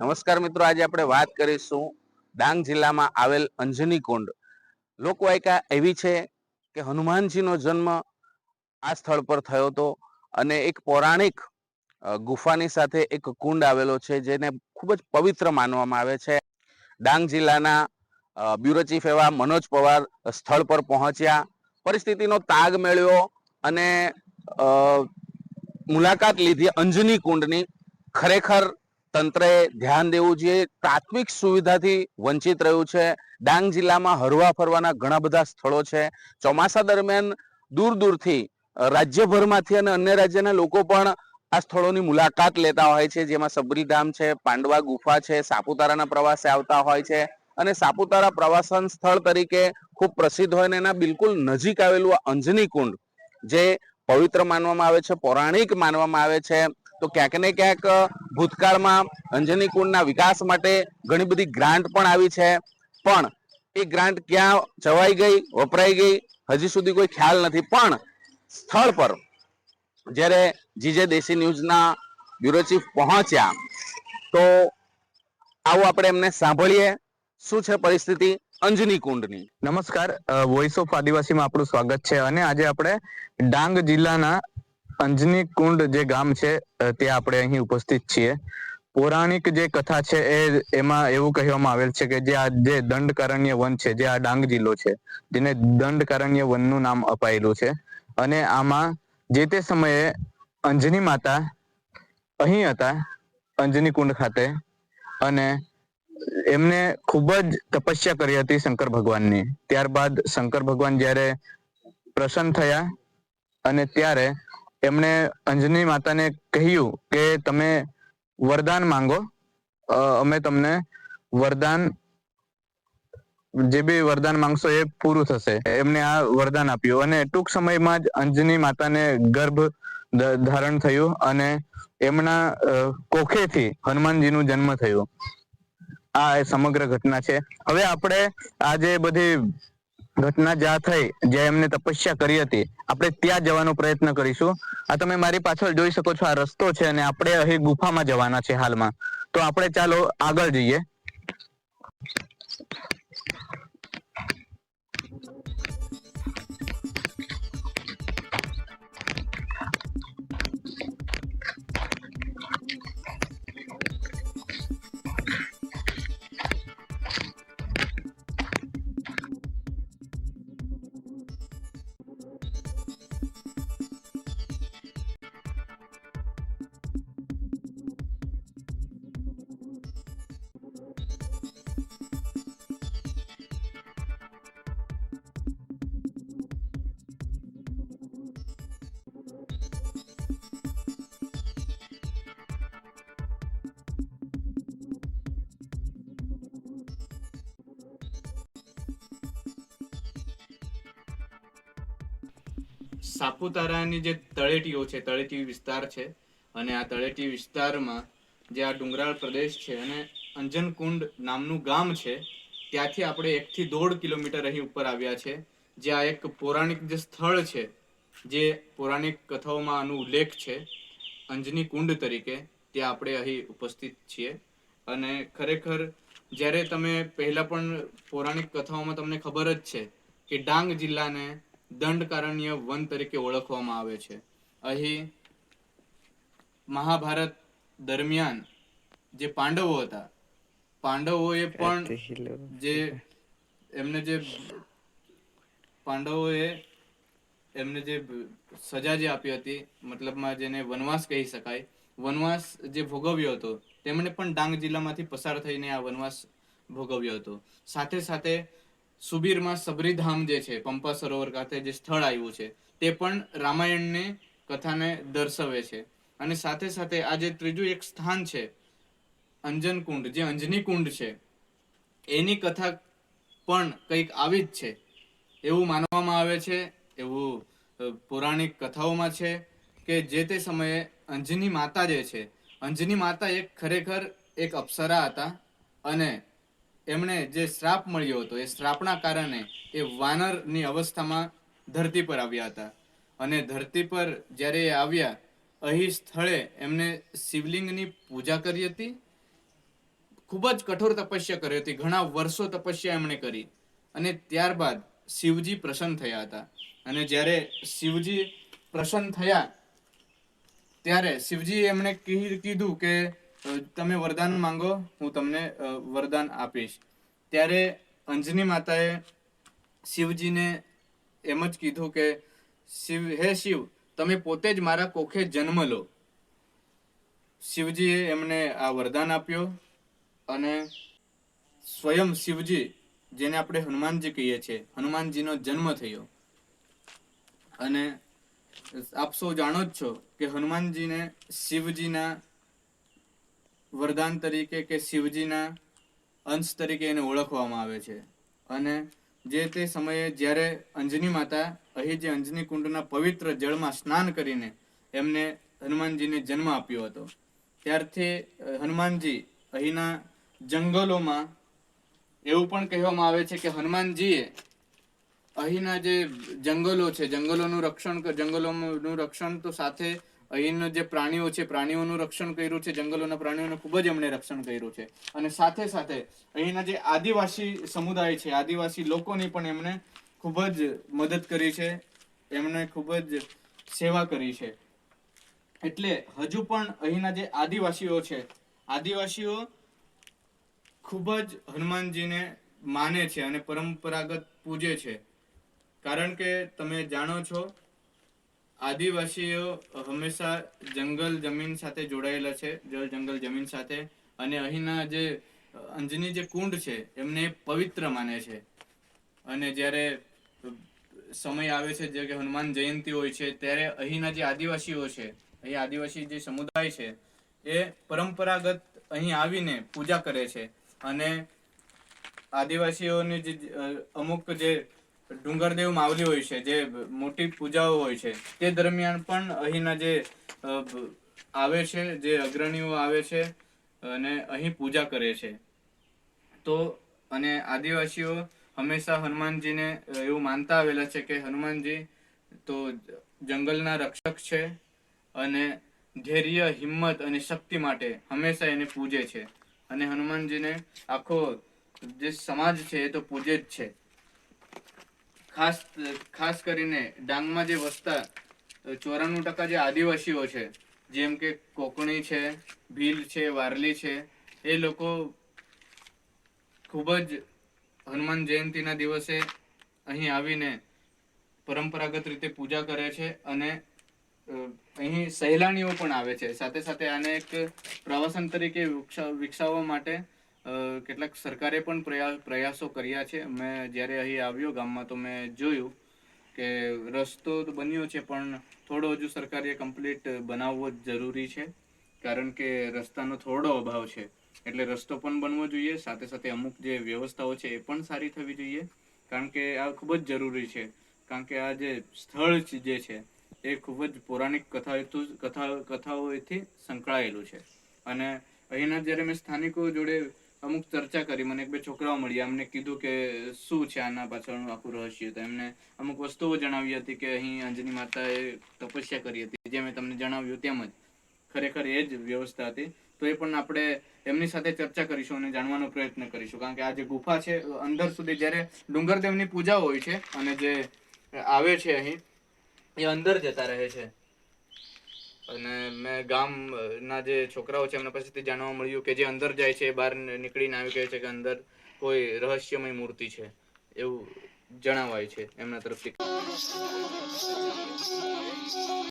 નમસ્કાર મિત્રો, આજે આપણે વાત કરીશું ડાંગ જિલ્લામાં આવેલ અંજની કુંડ. લોકવાયકા એવી છે કે હનુમાનજીનો જન્મ આ સ્થળ પર થયો હતો અને એક પૌરાણિક ગુફાની સાથે એક કુંડ આવેલો છે જેને ખૂબ જ પવિત્ર માનવામાં આવે છે. ડાંગ જિલ્લાના બ્યુરો ચીફ એવા મનોજ પવાર સ્થળ પર પહોંચ્યા. પરિસ્થિતિનો તાગ મેળવ્યો અને મુલાકાત લીધી અંજની કુંડની. ખરેખર તંત્રએ ધ્યાન દેવું જોઈએ. પ્રાથમિક સુવિધાથી વંચિત રહ્યું છે. ડાંગ જિલ્લામાં હરવા ફરવાના ઘણા બધા સ્થળો છે. ચોમાસા દરમિયાન દૂર દૂરથી રાજ્યભરમાંથી અને અન્ય રાજ્યના લોકો પણ આ સ્થળોની મુલાકાત લેતા હોય છે. જેમાં સબરીધામ છે, પાંડવા ગુફા છે, સાપુતારાના પ્રવાસે આવતા હોય છે અને સાપુતારા પ્રવાસન સ્થળ તરીકે ખૂબ પ્રસિદ્ધ હોય અને એના બિલકુલ નજીક આવેલું અંજની કુંડ, જે પવિત્ર માનવામાં આવે છે, પૌરાણિક માનવામાં આવે છે. તો ક્યાંક ને ક્યાંક ભૂતકાળમાં અંજની કુંડના વિકાસ માટે ઘણી બધી ગ્રાન્ટ પણ આવી છે. પણ એ ગ્રાન્ટ ક્યાં જવાઈ ગઈ, વપરાઈ ગઈ, હજી સુધી કોઈ ખ્યાલ નથી. પણ સ્થળ પર જ્યારે જીજે દેશી ન્યૂઝના બ્યુરો ચીફ પહોંચ્યા, તો આવું આપણે એમને સાંભળીએ. શું છે પરિસ્થિતિ અંજની કુંડની? નમસ્કાર વોઇસ ઓફ આદિવાસીમાં આપણું સ્વાગત છે અને આજે આપણે ડાંગ જિલ્લાના અંજની કુંડ જે ગામ છે તે આપણે અહીં ઉપસ્થિત છીએ. પૌરાણિક જે કથા છે એ, એમાં એવું કહેવામાં આવેલ છે કે જે આ જે દંડકારણ્ય વન છે, જે આ ડાંગ જિલ્લો છે, જેને દંડકારણ્ય વનનું નામ અપાયેલું છે. અને આમાં જે તે સમયે અંજની માતા અહીં હતા, અંજની કુંડ ખાતે. અને એમને ખૂબ જ તપસ્યા કરી હતી શંકર ભગવાનની. ત્યારબાદ શંકર ભગવાન જ્યારે પ્રસન્ન થયા અને ત્યારે એમણે અંજની માતાને કહ્યું કે તમે વરદાન માંગો. અમે તમને વરદાન, જે બી વરદાન માંગશો એ પૂરું થશે. એમને આ વરદાન આપ્યું અને ટૂંક સમયમાં જ અંજની માતાને ગર્ભ ધારણ થયું અને એમના કોખેથી હનુમાનજીનું જન્મ થયું. આ સમગ્ર ઘટના છે. હવે આપણે આ જે બધી ઘટના જ્યાં થઈ જ્યાં એમને તપસ્યા કરી હતી. આપણે ત્યાં જવાનો પ્રયત્ન કરીશું. આ તમે મારી પાછળ જોઈ શકો છો, આ રસ્તો છે અને આપણે અહીં ગુફામાં જવાના છે હાલમાં. તો આપણે ચાલો આગળ જઈએ. સાપુતારાની જે તળેટીઓ છે, તળેટી વિસ્તાર છે અને આ તળેટી વિસ્તારમાં જે આ ડુંગરાળ પ્રદેશ છે અને અંજનકુંડ નામનું ગામ છે, ત્યાંથી આપણે એકથી દોઢ કિલોમીટર અહીં ઉપર આવ્યા છે, જે આ એક પૌરાણિક જે સ્થળ છે, જે પૌરાણિક કથાઓમાં આનો ઉલ્લેખ છે, અંજની કુંડ તરીકે, ત્યાં આપણે અહીં ઉપસ્થિત છીએ. અને ખરેખર જ્યારે તમે પહેલાં પણ પૌરાણિક કથાઓમાં તમને ખબર જ છે કે ડાંગ જિલ્લાને દંડકારણ્ય વન તરીકે ઓળખવામાં આવે છે. અહીં મહાભારત દરમિયાન જે પાંડવો હતા પાંડવોએ પણ જે એમને જે પાંડવોએ એમને જે સજા જે આપી હતી મતલબમાં જેને વનવાસ કહી શકાય વનવાસ જે ભોગવ્યો હતો તેમણે પણ ડાંગ જિલ્લામાંથી પસાર થઈને આ વનવાસ ભોગવ્યો હતો. સાથે સાથે સુબીરમાં સબરીધામ જે છે, પંપા સરોવર ખાતે જે સ્થળ આવ્યું છે, તે પણ રામાયણને કથાને દર્શાવે છે. અને સાથે સાથે આ જે ત્રીજું એક સ્થાન છે અંજન કુંડ જે અંજની કુંડ છે, એની કથા પણ કંઈક આવી જ છે. એવું માનવામાં આવે છે, એવું પૌરાણિક કથાઓમાં છે કે જે તે સમયે અંજની માતા જે છે, અંજની માતા એક ખરેખર એક અપ્સરા હતા અને એમણે જે શ્રાપ મળ્યો હતો, એ શ્રાપના કારણે એ વાનરની અવસ્થામાં ધરતી પર આવ્યા હતા. અને ધરતી પર જ્યારે એ આવ્યા, અહીં સ્થળે એમને શિવલિંગની પૂજા કરી હતી. ખૂબ જ કઠોર તપસ્યા કરી હતી, ઘણા વર્ષો તપસ્યા એમણે કરી. અને ત્યારબાદ શિવજી પ્રસન્ન થયા હતા. અને જ્યારે શિવજી પ્રસન્ન થયા, ત્યારે શિવજી એમણે કીધું કે તમે વરદાન માંગો, હું તમને વરદાન આપીશ. ત્યારે અંજની માતાએ શિવજીને એમ જ કીધું કે, શિવ, હે શિવ, તમે પોતે જ મારા કોખે જન્મ લો. શિવજીએ એમને આ વરદાન આપ્યો અને સ્વયં શિવજી, જેને આપણે હનુમાનજી કહીએ છીએ, હનુમાનજીનો જન્મ થયો. અને આપ સૌ જાણો જ છો કે હનુમાનજીને શિવજીના વરદાન તરીકે કે શિવજીના અંશ તરીકે એને ઓળખવામાં આવે છે. અને જે તે સમયે જ્યારે અંજની માતા અહીં જે અંજની કુંડના પવિત્ર જળમાં સ્નાન કરીને એમને હનુમાનજીને જન્મ આપ્યો હતો. ત્યારથી હનુમાનજી અહીંના જંગલોમાં એવું પણ કહેવામાં આવે છે કે હનુમાનજીએ અહીંના જે જંગલો છે, જંગલોનું રક્ષણ જંગલોનું રક્ષણ તો સાથે અહીંના જે પ્રાણીઓ છે, પ્રાણીઓનું રક્ષણ કર્યું છે, જંગલોના પ્રાણીઓનું ખૂબ જ એમણે રક્ષણ કર્યું છે. અને સાથે સાથે અહીંના જે આદિવાસી સમુદાય છે, આદિવાસી લોકોની પણ એમણે ખૂબ જ મદદ કરી છે, એમણે ખૂબ જ સેવા કરી છે. એટલે હજુ પણ અહીંના જે આદિવાસીઓ છે, આદિવાસીઓ ખૂબ જ હનુમાનજીને માને છે અને પરંપરાગત પૂજે છે. કારણ કે તમે જાણો છો આદિવાસીઓ હંમેશા જંગલ જમીન સાથે જોડાયેલા છે, જળ જંગલ જમીન સાથે. અને અહીંના જે, અંજની જે કુંડ છે, એમને પવિત્ર માને છે. અને જ્યારે સમય આવે છે, જે કે હનુમાન જયંતિ હોય છે, ત્યારે અહીંના જે આદિવાસીઓ છે અહીં આદિવાસી જે સમુદાય છે, એ પરંપરાગત અહીં આવીને પૂજા કરે છે. અને આદિવાસીઓની જે અમુક જે ડુંગરદેવ માવલી હોય છે, જે મોટી પૂજાઓ હોય છે, તે દરમિયાન પણ અહીંના જે આવે છે, જે અગ્રણીઓ આવે છે, અને અહીં પૂજા કરે છે. તો, અને આદિવાસીઓ હંમેશા હનુમાનજીને એવું માનતા આવેલા છે કે હનુમાનજી તો જંગલના રક્ષક છે અને ધૈર્ય, હિંમત અને શક્તિ માટે હંમેશા એને પૂજે છે. અને હનુમાનજીને આખો જે સમાજ છે એ તો પૂજે જ છે. ખાસ ખાસ કરીને ડાંગમાં જે વસતા ચોરાણું ટકા જે આદિવાસીઓ છે, જેમ કે કોકણી છે, ભીલ છે, વારલી છે, એ લોકો ખૂબ જ હનુમાન જયંતિના દિવસે અહીં આવીને પરંપરાગત રીતે પૂજા કરે છે અને અહીં સહેલાણીઓ પણ આવે છે. સાથે સાથે આને એક પ્રવાસન તરીકે વિકસા- વિકસાવવા માટે કેટલાક સરકારે પણ પ્રયા- પ્રયાસો કર્યા છે. મેં જ્યારે અહીં આવ્યો ગામમાં તો મેં જોયું કે રસ્તો તો બન્યો છે, પણ થોડો હજુ સરકારે કમ્પ્લીટ બનાવવો જ જરૂરી છે. કારણ કે રસ્તાનો થોડો અભાવ છે. એટલે રસ્તો પણ બનવો જોઈએ, સાથે સાથે અમુક જે વ્યવસ્થાઓ છે એ પણ સારી થવી જોઈએ. કારણ કે આ ખૂબ જ જરૂરી છે. કારણ કે આ જે સ્થળ જે છે, એ ખૂબ જ પૌરાણિક કથા કથા, કથાઓથી સંકળાયેલું છે. અને અહીંના જ્યારે મેં સ્થાનિકો જોડે અમુક ચર્ચા કરી, મને એક બે છોકરાઓ મળ્યા એમને કીધું કે શું છે આના પાછળનું આખું રહસ્ય? તો એમને અમુક વસ્તુઓ જણાવી હતી કે અહીં અંજની માતાએ તપસ્યા કરી હતી, જે મેં તમને જણાવ્યું તેમ જ. ખરેખર એ જ વ્યવસ્થા હતી. તો એ પણ આપણે એમની સાથે ચર્ચા કરીશું અને જાણવાનો પ્રયત્ન કરીશું. કારણ કે આ જે ગુફા છે, અંદર સુધી જ્યારે ડુંગરદેવની પૂજા હોય છે અને જે આવે છે અહીં, એ અંદર જતા રહે છે. અને મેં ગામના જે છોકરાઓ છે, એમના પાસેથી જાણવા મળ્યું કે જે અંદર જાય છે, બહાર નીકળીને આવી કહે છે કે અંદર કોઈ રહસ્યમય મૂર્તિ છે, એવું જણાવાય છે એમના તરફથી.